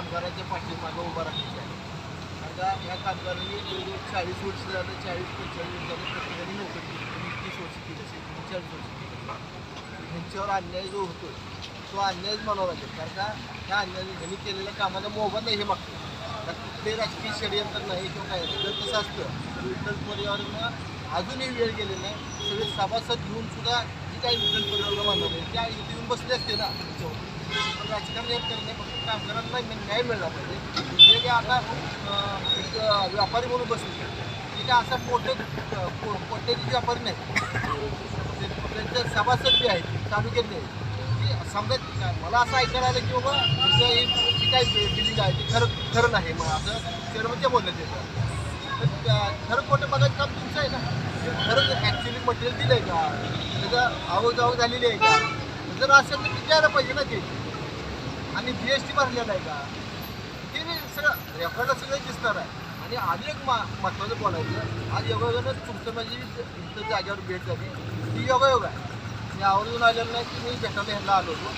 कामगारांच्या पाठीमागं उभा राहायचं आहे. आता ह्या कामगारांनी जवळजवळ चाळीस वर्ष झालं चाळीस पंचेचाळीस झालं प्रत्येकाने नोकरी केली. तीस वर्ष केली असेल चाळीस वर्ष केली ह्यांच्यावर अन्याय जो होतो तो अन्यायच म्हणावा लागेल. कारण का ह्या अन्याय ह्यांनी केलेल्या कामाचा मोबदला हे मागतो तर कुठले राजकीय षडयंत्र नाही किंवा काय जर तसं असतं विठ्ठल परिवारानं अजूनही वेळ गेलेला आहे. सगळे सभासद घेऊन सुद्धा जी काही विठ्ठल परिवाराला मानणार नाही त्या इथे येऊन बसले असते ना. त्याच्यावर म्हणजे राजकारण करणे फक्त कामगारांना न्याय मिळाला पाहिजे. जे काय आता एक व्यापारी म्हणून बसले ते काय असा मोठे कोट्याचे व्यापारी नाही ते- त्यांचे सभासद जे आहेत तालुक्यातले आहेत. समजा मला असं ऐकायला आलं की बाबा तुझं जी काय बिलिंग आहे ते खरं खरं नाही मग असं चेअरमनच्या बोलण्यात येतं तर खरं खोटं बघायचं काम तुमचं आहे ना? खरंच ॲक्च्युली मटेरियल दिलं आहे का? त्याचं आवक झालेली आहे का? जर असेल तर विचारायला पाहिजे ना ते. आणि जी एस टी भरलेला आहे का? ते सगळं रेकॉर्ड सगळं दिसणार आहे. आणि आधी एक मा महत्त्वाचं बोलायचं आज योगायोगानं तुमचं माझी इथं जागेवर भेट झाली. ती योगायोग आहे. मी आवर्जून आलेलं नाही की मी भेटायला ह्याला आलो होतो.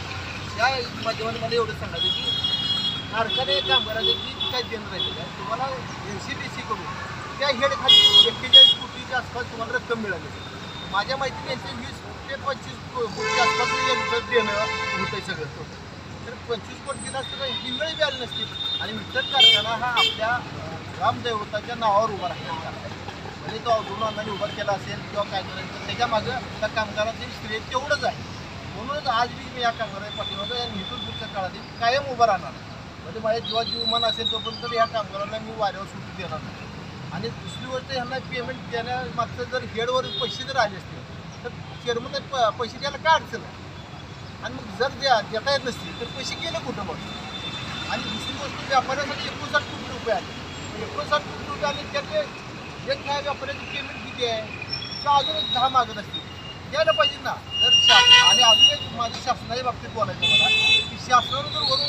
त्या माध्यमाने मला एवढं सांगायचं की कारखाने कामगारांचे जी काय देणं राहिलेलं आहे तुम्हाला एन सी बी सी करून त्या हेडखाली एक्केचाळीस कोटीच्या आसपास तुम्हाला रक्कम मिळाली. माझ्या माहितीने यांचे वीस ते पंचवीस कोटीच्या आसपास देणं होतं सगळं. तर पंचवीस कोटी दिला असतं तर ही वेळ बी आली नसती. आणि विठ्ठल कारखाना हा आपल्या रामदेवताच्या नावावर उभा राहिलेला म्हणजे तो अवधून अन्नाने उभा केला असेल किंवा काय करायचं त्याच्या मागं त्या कामगारांचे श्रेय तेवढंच आहे. म्हणूनच आज बी मी या कामगारांच्या पाठीमागं या नेतृत्वच्या काळातील काळात कायम उभा राहणार म्हणजे माझ्या जीवा जीवमान असेल तोपर्यंत या कामगारांना मी वाऱ्यावर सुटू देणार नाही. आणि दुसरी गोष्ट ह्यांना पेमेंट देण्यामागचं जर हेडवर पैसे जर आले असतील तर चेअरमन प पैसे द्यायला काय अडचण आहे? आणि मग जर द्या देता येत नसतील तर पैसे गेले कुठं मग? आणि दुसरी गोष्ट व्यापाऱ्यासाठी एकोणसाठ कोटी रुपये आले. एकोणसाठ कोटी रुपये आले त्यातले एक काय व्यापाऱ्याची पेमेंट किती आहे? किंवा अजून एक दहा मागत असतील. द्यायला पाहिजे ना. जर शासन आणि अजून एक माझ्या शासनाच्या बाबतीत बोलायचं मला की शासनानं जर वरून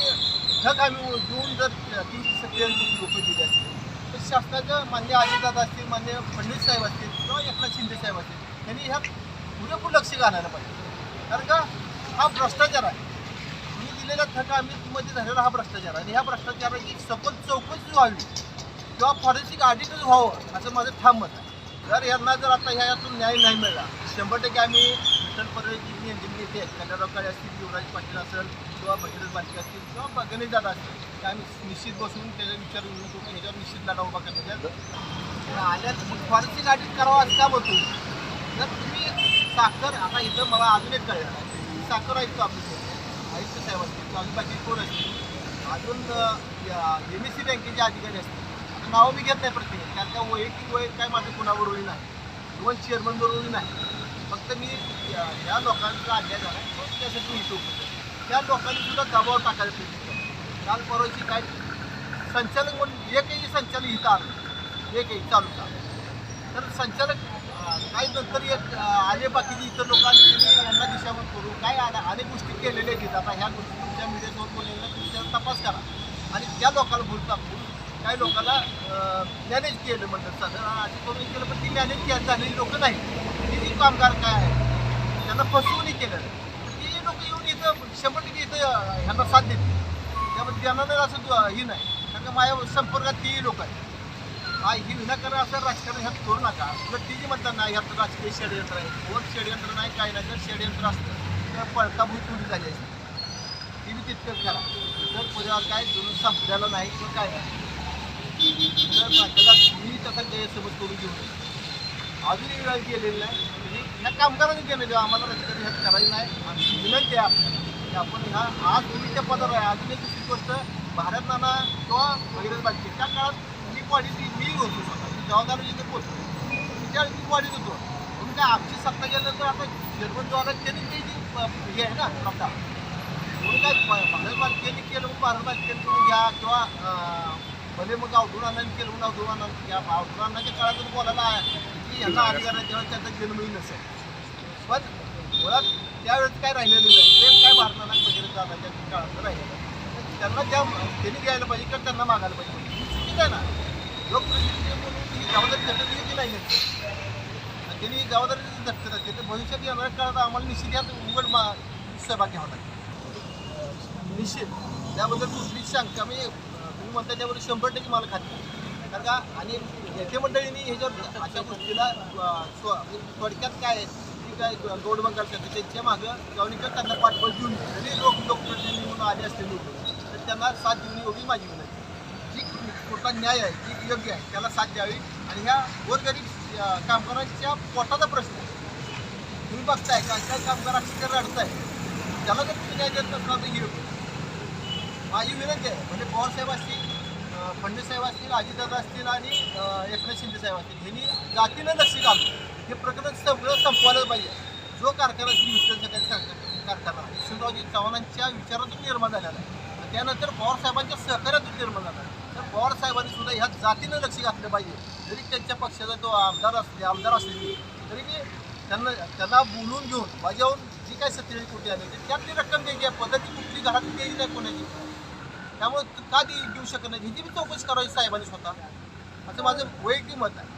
ठक आम्ही देऊन जर तीनशे सत्त्याऐंशी कोटी रुपये दिले असतील तर शासनाचं मान्य अजितदादा असतील मान्य फडणवीस साहेब असतील किंवा एकनाथ शिंदे साहेब असतील त्यांनी ह्या पुरेपूर लक्ष घालायला पाहिजे. कारण का? हा भ्रष्टाचार आहे. तुम्ही दिलेला थका मध्ये झालेला हा भ्रष्टाचार आहे. आणि ह्या भ्रष्टाचाराची सखोल चौकशी व्हावी. किंवा फॉरेन्सिक ऑडिटच व्हावं असं माझं ठाम मत आहे. जर यांना जर आता ह्यातून न्याय नाही मिळाला शंभर टक्के आम्ही विठ्ठल परळची यांचे नेते आहेत काळे असतील युवराज पाटील असेल किंवा भगीरथ पाटील असतील किंवा गणेश दादा असतील ते आम्ही निश्चित बसून त्याचा विचार करून करून ह्याच्यावर निश्चित लढा उभा करण्याच्या आल्यात फॉरेन्सिक ऑडिट करावं असं का बोलतो जर तुम्ही साखर आता इथं मला अजून एक कळलं. साखर आयुक्त आपले आयुक्त साहेब असतील? बाकी कोण अजून एम एस सी बँकेचे अधिकारी आता नावं मी घेत नाही प्रत्येक कारण का वैयक्तिक वय काय माझं कुणाबरोबरही नाही दोन चेअरमन बरोबरही नाही फक्त मी या लोकांचा अन्याय झाला आहे, त्या दबाव पाहिजे. काल परवाची काय? संचालक म्हणून एकही संचालक आलं नाही. एकही चालू चालू संचालक काही नंतर एक आले बाकीचे इतर लोकांनी यांना दिशाभूल करू? काय अनेक गोष्टी केलेल्या आहेत. आता ह्या गोष्टी तुमच्या मीडियासोबत बोललेल्या तुम्ही त्याचा तपास करा. आणि त्या लोकांना भूल टाकून काही लोकांना मॅनेज केलं म्हणतात. साधारण असं करून केलं पण ती मॅनेज झालेली लोकं नाही ती कामगार काय आहे? त्यांना फसवूनही केलं. ती लोक येऊन इथं शंभर टक्के इथं ह्यांना साथ देते त्यामुळे त्यांना असं ही नाही. कारण माझ्या संपर्कात ती लोक आहेत. हा ही विनाकारण असं राजकारण ह्यात करू नका. तर ती जी म्हणतात ना ह्यात राजकीय षडयंत्र आहे. कोण षडयंत्र नाही काय नाही जर षडयंत्र असतं तर पळकाभूत चोरी झाली असते. ती बी तितकंच करा. तर पुढे काय जुनं संपलेलं नाही किंवा काय नाही. तर त्याला मी तसा गैरसमज करून घेऊ नये. अजूनही वेळ गेलेली नाही. म्हणजे ह्या कामगारांनी केलं जेव्हा आम्हाला राजकारण ह्यात करायचं नाही. आमची विनंती आहे आपल्याला की आपण ह्या आज तुम्ही त्या पदावर आहे. अजून एक दुसरी गोष्ट भारत नाना किंवा भगीरथ बालके त्या काळात ती मी होतो स्वतः. जबाबदारी जिथे पोहोचतो त्या मी बॉडीत होतो. म्हणून काय आमची सत्ता गेल्यानंतर आता जर्मन जो आला त्यांनी ते जी अ, हे आहे ना प्रथा. म्हणून काय भारत बालकेने केलं भारत बालकेने घ्या किंवा भले मग अवधून अण्णांनी केलं म्हणून अवधून अण्णांनी घ्या अवधून अण्णाच्या काळातून बोलायला की यांना अधिकार आहे तेव्हा त्यांचा जन्मही नसेल पण मुळात त्यावेळेस काय राहिलेलं नाही. ते काय भारताला वगैरे जाण्याच्या काळात राहिलेलं नाही. त्यांना त्या त्यांनी द्यायला पाहिजे किंवा त्यांना मागायला पाहिजे. चुकीच आहे ना. लोकप्रतिनिधी म्हणून ही जबाबदारी त्यांना दिली नाही आणि त्यांनी जबाबदारी धटकत असते तर भविष्यात येणाऱ्या काळात आम्हाला निश्चित यात उघड मा सहभाग घ्यावा लागेल निश्चित त्याबद्दल कुठलीच शंका म्हणजे तुम्ही म्हणता त्यावर शंभर टक्के मला खात्री कारण का? आणि नेते मंडळींनी ह्याच्यावर अशा गोष्टीला स्व- म्हणजे थोडक्यात काय आहे? की काय गोड बंगालसाठी त्यांच्या मागं गवणीकर त्यांना पाठबळ देऊन जरी लोक लोकप्रतिनिधी म्हणून आले असते लोक तर त्यांना साथ देऊन एवढी माझी विनंती कुठला न्याय आहे जी योग्य आहे त्याला साथ द्यावी. आणि ह्या गोरगरीब कामगारांच्या पोटाचा प्रश्न आहे. तुम्ही बघताय काय काय कामगार अक्षर रडताय त्याला जर तुम्ही न्याय देत नसणार तर हे माझी विनंती आहे. म्हणजे पवारसाहेब असतील अं, साहेब असतील अजितदादा असतील आणि एकनाथ शिंदे साहेब असतील ह्यांनी जातीनं लक्ष घालून हे प्रकरण सगळं संपवायला पाहिजे. जो कारखाना श्री विठ्ठल कारखाना शिवरावजी चव्हाणांच्या विचारातून निर्माण झालेला आहे. त्यानंतर पवारसाहेबांच्या सहकार्यातून निर्माण झाला आहे. तर पवार साहेबांनी सुद्धा ह्या जातीनं लक्ष घातलं पाहिजे. जरी त्यांच्या पक्षाचा तो आमदार असले आमदार असले तरी मी त्यांना त्यांना बोलून घेऊन बजावून जी काय सत्तेचाळीस कोटी आले ते त्यातली रक्कम द्यायची आहे. पद्धती कुठली घरात द्यायची नाही कोणाची. त्यामुळे का दे- देऊ शकत नाही? ह्याची मी चौकशी करावी साहेबांनी स्वतः. असं माझं वैयक्तिक मत आहे.